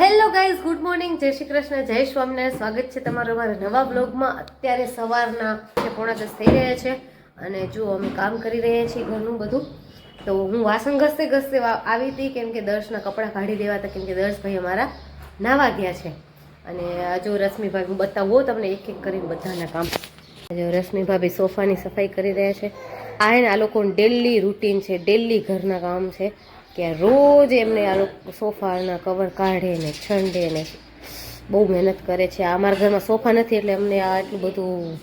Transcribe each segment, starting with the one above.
Hello guys, good morning. જય શ્રી કૃષ્ણ, જય સ્વામિનારાયણ. સ્વાગત છે તમારું અમારા નવા બ્લોગમાં. અત્યારે સવારના જે પોણા દસ થઈ રહ્યા છે અને જો અમે કામ કરી રહ્યા છીએ ઘરનું બધું. તો હું વાસણ ઘસતે ઘસતે આવી હતી, કેમ કે દર્શના કપડાં કાઢી દેવા હતા, કેમ કે દર્શભાઈ અમારા નાવા ગયા છે. અને જો રશ્મિભાઈ, હું બતાવો તમને એક એક કરીને બધાના કામ. જો રશ્મિભાભી સોફાની સફાઈ કરી રહ્યા છે. આ એને આ લોકોનું ડેલી રૂટીન છે ડેલી ઘરના કામ છે. કે રોજ એમને આ લોકો સોફાના કવર કાઢે ને છંડે ને બહુ મહેનત કરે છે. આ અમારા ઘરમાં સોફા નથી એટલે અમને આ એટલું બધું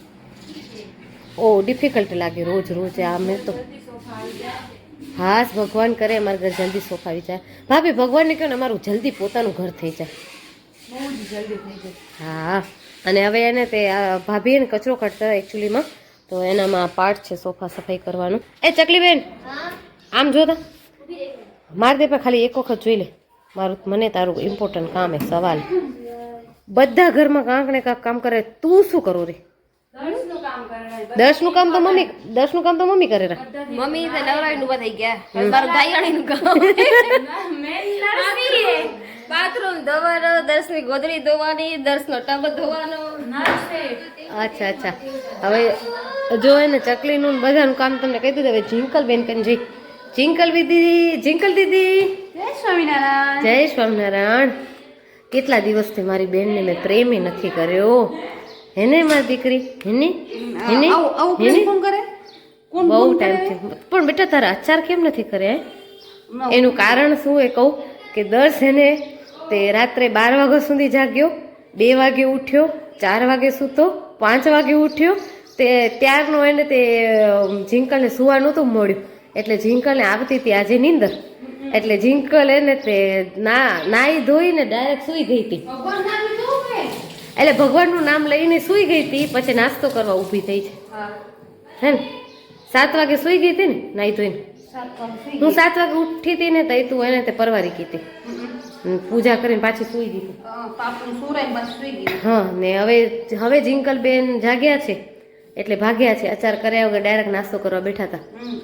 ઓ ડિફિકલ્ટ લાગે રોજ રોજ. આ મેં તો હાસ ભગવાન કરે અમારા ઘર જલ્દી સોફા આવી જાય ભાભી ભગવાનને કહ્યું ને અમારું જલ્દી પોતાનું ઘર થઈ જાય. હા. અને હવે એને તે આ ભાભી એને કચરો કાઢતા એકચ્યુઅલીમાં તો એનામાં પાર્ટ છે સોફા સફાઈ કરવાનું. એ ચકલીબેન આમ જો તા માર દે ખાલી એક વખત જોઈ લે. મારું મને તારું ઇમ્પોર્ટન્ટ કામ એ સવાલ. બધા ઘરમાં કાંક ને કાંક કામ કરે. તું શું કરું રે? દર્શનું કામ તો મમ્મી દર્શનું કામ તો મમ્મી કરે રા. મમ્મી તો નવરાવી નું થઈ ગયા મારું ગાયણી નું કામ બાથરૂમ ધોવાનો દર્શની ગોદડી ધોવાની દર્શનો ટબ ધોવાનો. અચ્છા અચ્છા. હવે જો એને ચકલીનું ને બધાનું કામ તમને કહી દીધું હવે જિંકલ બેન કન જઈ. જિંકલ દીદી જિંકલ દીદી જય સ્વામિનારાયણ. જય સ્વામિનારાયણ. કેટલા દિવસથી મારી બેનને મેં પ્રેમ નથી કર્યો. હેને મારી દીકરી? હેની? હેની? હેની? કોણ કરે? બહુ ટાઈમ થયો પણ બેટા તારા અચાર કેમ નથી કર્યા એનું કારણ શું એ કહું? કે દસ એને તે રાત્રે બાર વાગ્યા સુધી જાગ્યો બે વાગે ઉઠ્યો ચાર વાગે સૂતો પાંચ વાગે ઉઠ્યો તે ત્યારનો એને તે જિંકલને સુવાનું નહોતું મળ્યું. એટલે જિંકલને આવતી હતી આજે નીંદર. એટલે જિંકલ એને તે ના નાઈ ધોઈને ડાયરેક્ટ સૂઈ ગઈ હતી. એટલે ભગવાનનું નામ લઈને સૂઈ ગઈ હતી પછી નાસ્તો કરવા ઊભી થઈ છે. હે. ને? સાત વાગે સૂઈ ગઈ હતી ને નાઈ ધોઈને? હું સાત વાગે ઉઠી હતી ને તઈ તું એને તે પરવારી કીધી. પૂજા કરીને પાછી સૂઈ ગઈ હતી. હા ને હવે હવે જિંકલ બેન જાગ્યા છે. એટલે ભાગ્યા છે. અચાર કર્યા વગર ડાયરેક્ટ નાસ્તો કરવા બેઠા હતા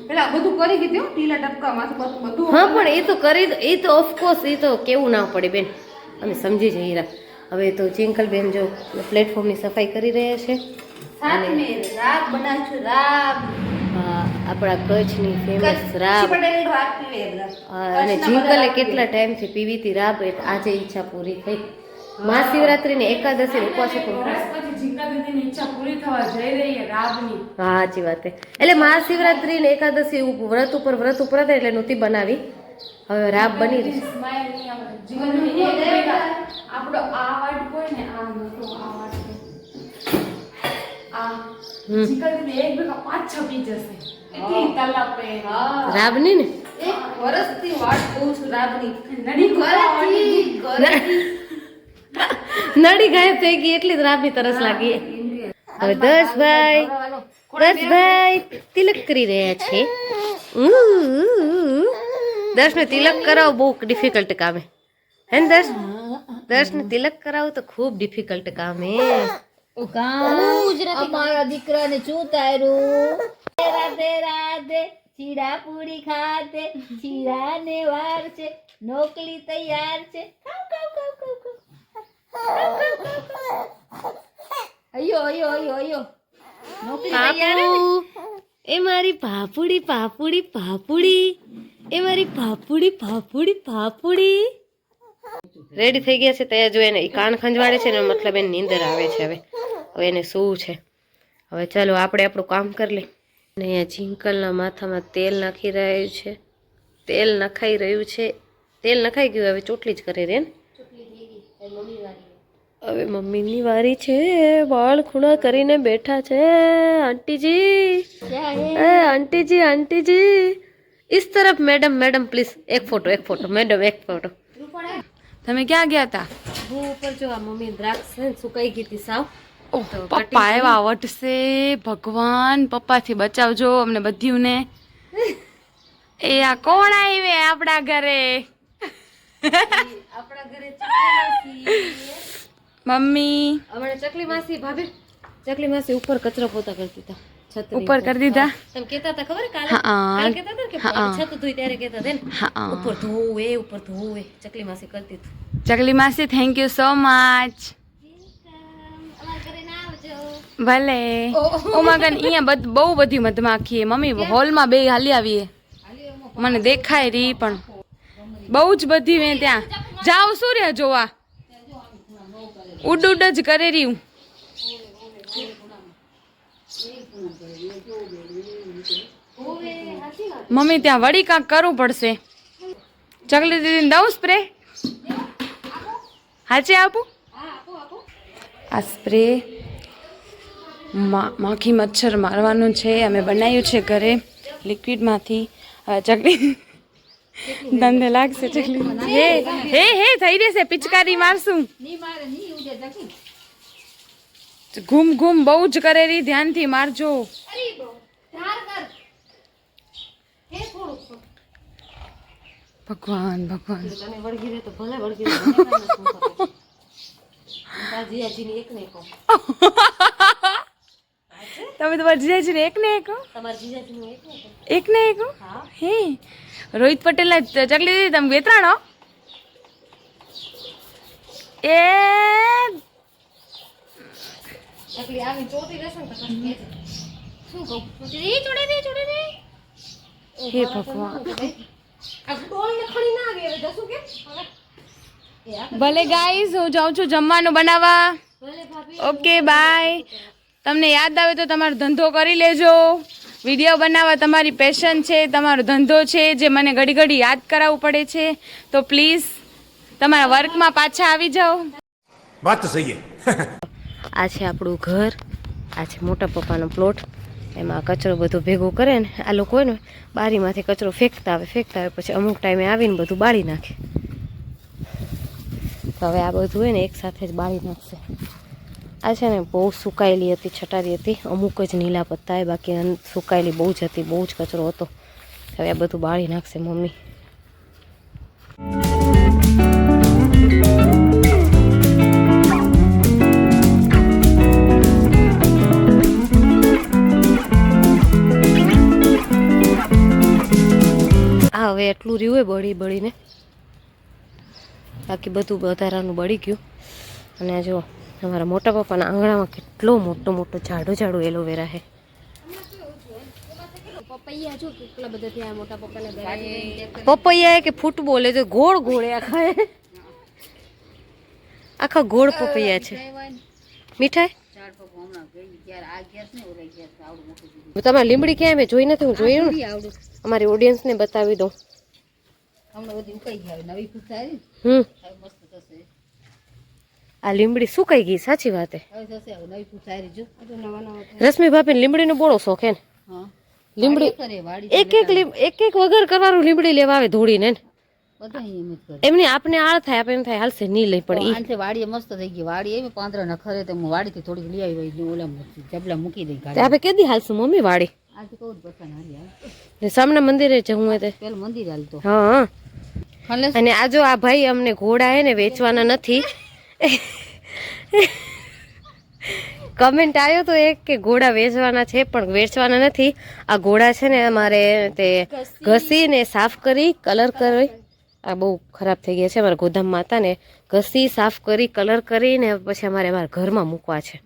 પેલા બધું કરી દીધું ઢીલા ટપકા માંથી બધું હા પણ એ તો કરી એ તો ઓફકોર્સ એ તો કેવું ના પડે બેન. અમે સમજી જઈએ રા. હવે તો જિંકલ બેન જો પ્લેટફોર્મની સફાઈ કરી રહ્યા છે. આપણા કચ્છની ફેમસ રાબ. અને ચિંકલે કેટલા ટાઈમથી પીવી હતી રાબ આજે ઈચ્છા પૂરી થઈ. મહાશિવરાત્રીને એકાદશી ઉપવાસ સાચી વાત છે. એટલે મહાશિવરાત્રી ને એકાદશી વ્રત ઉપર વ્રત ઉપર હતા એટલે નહોતી બનાવી. હવે રાબ બની રહી રાબની ને? એક વર્ષથી વાટ જોઉં છું રાબની. ઘરેથી નડી ગાયબ થઈ ગઈ એટલી જ રાબની તરસ લાગી. હવે દસભાઈ દસભાઈ તિલક કરી રહ્યા છે. દર્શને તિલક કરાવો બહુ ડિફિકલ્ટ કામે હે. ને દર્શ દર્શને તિલક કરાવો તો ખૂબ ડિફિકલ્ટ કામ હે. અમારા દીકરાને શું તારું રાધે રાધે ચીડા પૂરી ખાતે ચીડા ને વાર છે નોકલી તૈયાર છે. ખાવ ખાવ ખાવ ખાવ. અયો તૈયાર એ મારી પાપુડી પાપુડી પાપુડી એ મારી પાપુડી પાપુડી પાપુડી રેડી થઈ ગયા છે ત્યાં જો એને કાન ખંજવાડે છે ને મતલબ એને નીંદર આવે છે હવે. હવે એને શું છે. હવે ચાલો આપણે આપણું કામ કરી લઈએ. અને અહીંયા જિંકલના માથામાં તેલ નાખી રહ્યું છે. તેલ નખાઈ રહ્યું છે. તેલ નખાઈ ગયું હવે ચોટલી જ કરી રે ને. હવે મમ્મીની વારી છે વાળ ખૂણા કરીને બેઠા છે આંટીજી. એ આંટીજી આંટીજી. ઇસ તરફ મેડમ મેડમ પ્લીઝ એક ફોટો એક ફોટો મેડમ એક ફોટો. તમે ક્યાં ગયા હતા હું ઉપર જો મમ્મી દ્રાક્ષ સુકાઈ ગઈ હતી સાવ. પપ્પા એવા વટશે. ભગવાન પપ્પાથી બચાવજો અમને બધ્યું ને એ આ કોણ આવી આપણા ઘરે? મમ્મી. હમણાં ચકલી માસી ભાભી. ચકલી માસી ઉપર કચરો પોતા કરતી હતા છત્રી ઉપર કરી દીધા? તમે કહેતા હતા ખબર કાલે? હા. કાલે કહેતા હતા ને કે હા. છત ધોઈ ત્યારે કહેતા હતા ને. હા ઉપર ધોવે ઉપર ધોવે ચકલી માસી કરતી હતી ચકલી માસી થેન્ક યુ સો મચ અમારા ઘરે ના આવજો ભલે ઓ મગન અહીંયા બધ બહુ બધી મધમાખી છે. મમ્મી હોલમાં બે હાલી આવીએ. મને દેખાય રહી પણ. બહુ જ બધી મેં ત્યાં. જાઓ સૂર્ય જોવા? ઉડ ઉડ જ કરે રહ્યું. મમ્મી, ત્યાં વળી કાંક કરવું પડશે. ચકલી દીદીને દઉં સ્પ્રે? હાચે આપું? આ સ્પ્રે માખી મચ્છર મારવાનું છે. અમે બનાવ્યું છે ઘરે, લિક્વિડમાંથી. ચકલી ધંધે લાગશે ચકલી. હે હે હે થઈ રહેશે પિચકારી મારશું. ની મારે ની ઉડે જકી ઘૂમ ઘૂમ બહુ જ કરે રહી ધ્યાનથી મારજો. અરે બહુ. ધાર કર. હે થોડુંક ભગવાન ભગવાન. ભલે વળગી રહે જીયાજીની એક ને કહો તમે તો વધી જાય છે ને એક ને એક? તમારા એક ને એક? ને એક હો? હા? હે રોહિત પટેલ ચકલી દીધી તમે વેતરાણો એ ચકલી આવી ચોટી રહેશે ને તો કશું કહેજે. શું કહું? એ જોડે રે જોડે રે હે ભગવાન આ ડોલને ખણી ના આવી હવે જશું કે? હવે. ભલે ગાઈઝ હું જાઉં છું જમવાનું બનાવવા. ઓકે બાય તમને યાદ આવે તો તમારો ધંધો કરી લેજો. વીડિયો બનાવવા તમારી પેશન છે તમારો ધંધો છે જે મને ઘડી ઘડી યાદ કરાવવું પડે છે. તો પ્લીઝ તમારા વર્કમાં પાછા આવી જાઓ. વાત તો સહી આ છે આપણું ઘર આ છે મોટા પપ્પાનો પ્લોટ એમાં કચરો બધો ભેગો કરે ને આ લોકો હોય ને બારીમાંથી કચરો ફેંકતા આવે ફેંકતા આવે પછી અમુક ટાઈમે આવીને બધું બાળી નાખે. તો હવે આ બધું હોય ને એકસાથે જ બાળી નાખશે. આ છે ને બહુ સુકાયેલી હતી, છટારી હતી. અમુક જ નીલા પત્તા એ, બાકી સુકાયેલી બહુ જ હતી, બહુ જ કચરો હતો. હવે આ બધું બાળી નાખશે મમ્મી. આ હવે એટલું રહ્યું હોય બળી બળીને. બાકી બધું વધારાનું બળી ગયું. અને જો અમારા મોટા પપ્પાના આંગણામાં કેટલો મોટો મોટો જાડો જાડો એલોવેરા છે પપૈયા કે ફૂટબોલ એ તો ગોળ ગોળ આખા આખા ગોળ પપૈયા છે. મીઠાઈ? તમારે લીમડી ક્યાં મેં જોઈ નથી હું જોયું અમારી ઓડિયન્સને બતાવી દઉં. હમણાં બધી ઉકાઈ ગયા નવી ફૂટ આવી હમ. આ લીમડી સુકાઈ ગઈ સાચી વાત. રશ્મિ ભાભી લીમડીનો બોળો શોખ હે. ને લીમડી એક એક એક એક વગર કરવાનું લીમડી લેવા આવે ધોળીને ને. બધા અહીંયા એમ જ કરે. એમની આપને આળ થાય આપણે એમ થાય હાલશે નહીં લઈ પણ એ વાડી મસ્ત થઈ ગઈ. વાડી એવી પાંદરા ન ખરે તો હું વાડીથી થોડીક લઈ આવી હોય ઓલા જબલા મૂકી દઈ આપણે કેદી હાલશું મમ્મી વાડી સામના મંદિરે જવું હોય તે પેલું મંદિર હાલતો. હા હા. અને આ જો આ ભાઈ અમને ઘોડા હે ને વેચવાના નથી. કમેન્ટ આવ્યો તો એક કે ઘોડા વેચવાના છે પણ વેચવાના નથી. આ ઘોડા છે ને અમારે તે ઘસીને. સાફ કરી કલર કરી. આ બહુ ખરાબ થઈ ગયા છે અમારા ગોદામમાં હતા ને ઘસી સાફ કરી કલર કરીને પછી અમારે અમારા ઘરમાં મૂકવા છે.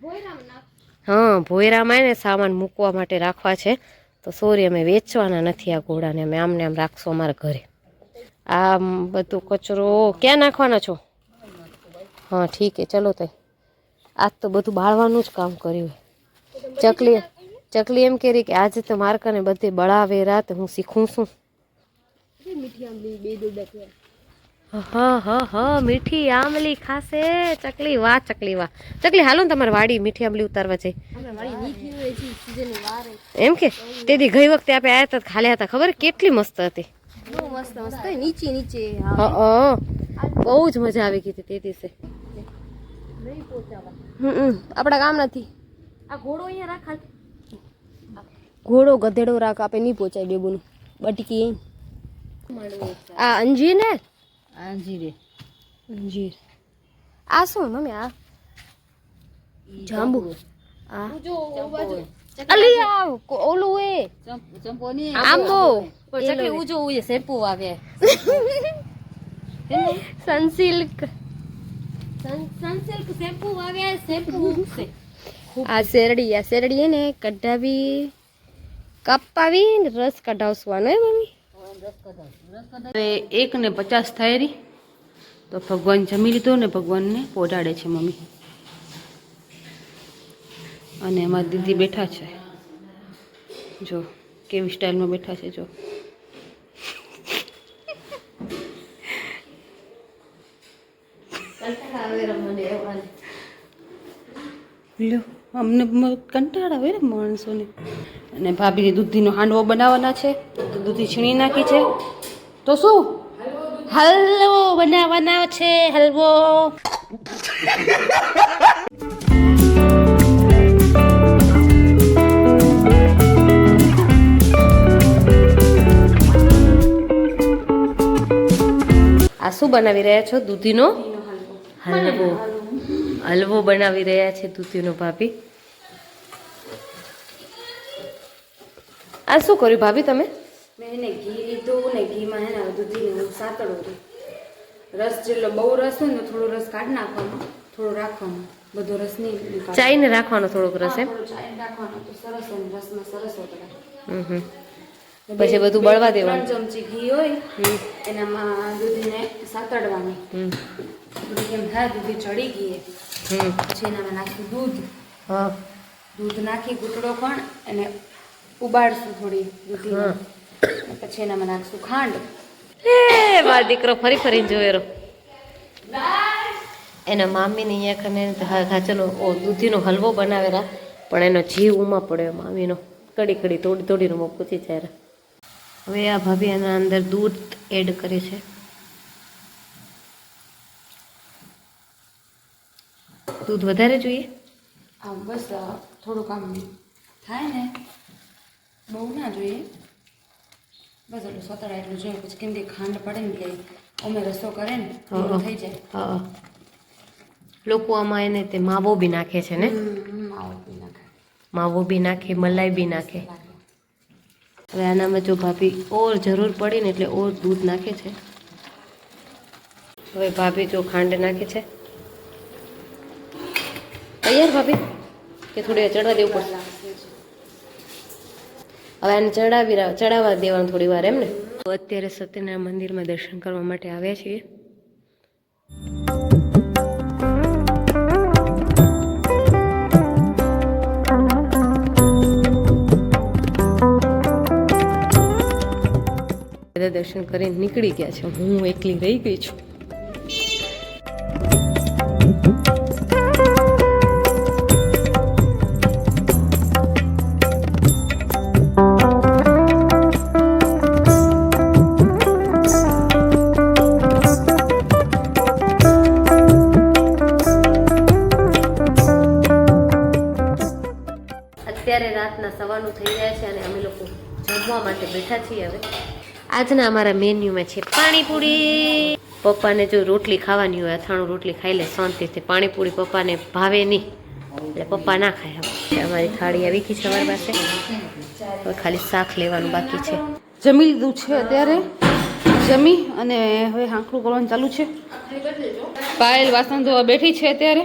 હા ભોયરામાં ને સામાન મૂકવા માટે રાખવા છે. તો સોરી અમે વેચવાના નથી આ ઘોડાને. અમે આમને આમ રાખશું અમારા ઘરે. આ બધું કચરો. ક્યાં નાખવાના છો? હા, ઠીક છે. ચલો તો આજ તો બધું બાળવાનું જ કામ કર્યું. ચકલી ચકલી એમ કહે કે આજે તો મારકાને બધે બળાવે રાત, હું શીખું છું. હા હા હા, મીઠી આમલી ખાશે. ચકલી, વાહ ચકલી વાહ. ચકલી, હાલો ને તમારે વાડી મીઠી આમલી ઉતારવા જઈ એમ કે તેથી ગઈ વખતે આપણે આયા હતા ખાલ્યા હતા. ખબર કેટલી મસ્ત હતી. નીચે નીચે હા હા. બહુ જ મજા આવી ગઈ તે દિવસે. આપણા કામ નથી. આ ઘોડો અહીંયા રાખ ઘોડો ગધેડો રાખ આપે નહીં પહોંચાય બેબુનું. બટકી આ અંજીર ને? અંજીર અંજીર. આ શું મમ્મી આ? જાંબુ. આ? અલી આ કો- ઓલું એ. ચંપો ની આંબો. પણ ચકલી ઉજો ઉજે શેમ્પુ આવે સનસિલ્ક. સનસિલ્ક શેમ્પુ આવ્યા શેમ્પુ ઉગશે આ શેરડી આ શેરડી એને ને કઢાવી કાપાવી ને રસ કઢાવવાનો હે મમ્મી. હવે એક ને પચાસ થાય રી. તો ભગવાન જમી લીધો ને ભગવાનને પોઢાડે છે મમ્મી. અને એમાં દીદી બેઠા છે. જો કેવી સ્ટાઇલમાં બેઠા છે જો. લ્યો અમને કંટાળ આવે ને માણસોને. અને ભાભીની દૂધીનો હાંડવો બનાવવાના છે તો દૂધી છીણી નાખી છે. તો શું? હલવો બનાવવાના છે હલવો. આ શું બનાવી રહ્યા છો? દૂધીનો હલવો. હલવો. બનાવી રહ્યા છે દૂધીનો ભાભી. આ શું કર્યું ભાભી તમે? મેં એને ઘી લીધું ને ઘીમાં હે ને દૂધીને હું સાતળું રસ જેટલો બહુ રસ હોય ને થોડો રસ કાઢી નાખવાનો થોડો રાખવાનો. બધો રસ નહીં ચાઈને રાખવાનો થોડોક રસ એમ? ચાઈને રાખવાનો તો સરસ રસમાં સરસ હોય હમ હમ. પછી બધું બળવા દેવાનું. ચમચી ઘી હોય એનામાં દૂધીને સાતડવાની. હમ. એમ થાય દૂધી ચડી ગઈ પછી એનામાં નાખ્યું દૂધ. દૂધ નાખી ઘૂંટડો પણ અને ઉબાડશું થોડી દૂધી પછી એનામાં નાખશું ખાંડ. એ મારો દીકરો ફરી ફરીને જોયેલો એને એના મામીને અહીંયા કને ઓ દૂધીનો હલવો બનાવેલા પણ એનો જીવ ઉમા પડ્યો મામીનો. કડી કડી તોડી તોડીને હું પૂછી ત્યારે હવે આ ભાભી એના અંદર દૂધ એડ કરે છે. દૂધ વધારે જોઈએ? હા બસ થોડુંક આમ થાય ને બહુ ના જોઈએ. બસ એટલું સતરા એટલું જોઈએ પછી કેમ કે ખાંડ પડે ને એટલે અમે રસો કરે ને થઈ જાય. હા લોકો આમાં એને તે માવો બી નાખે છે ને? માવો બી નાખે. માવો બી નાખે મલાઈ બી નાખે. હવે આનામાં જો ભાભી ઓર જરૂર પડી ને એટલે ઓર દૂધ નાખે છે. હવે ભાભી જો ખાંડ નાખે છે. તૈયાર ભાભી? કે થોડી ચડવા દેવું પડશે? હવે આને ચડાવી ચડાવવા દેવાનું થોડી વાર એમ ને? અત્યારે સત્યનારાયણ મંદિરમાં દર્શન કરવા માટે આવ્યા છીએ. બધા દર્શન કરીને નીકળી ગયા છે. હું એકલી રહી ગઈ છું. અત્યારે રાતના સવારનું થઈ જાય છે અને અમે લોકો જમવા માટે બેઠા છીએ હવે. આજના અમારા મેન્યુમાં છે પાણીપુરી. પપ્પાને જો રોટલી ખાવાની હોય, અથાણું રોટલી ખાઈ લે, શાંતિથી પાણીપુરી પપ્પાને ભાવે નહીં. એટલે પપ્પા ના ખાય અમારી થાળી આવી ગઈ છે અમારી પાસે. ખાલી શાક લેવાનું બાકી છે. જમી લીધું છે અત્યારે. જમી અને હવે હાંકડું કરવાનું ચાલુ છે. પાયલ વાસણ ધોવા બેઠી છે અત્યારે.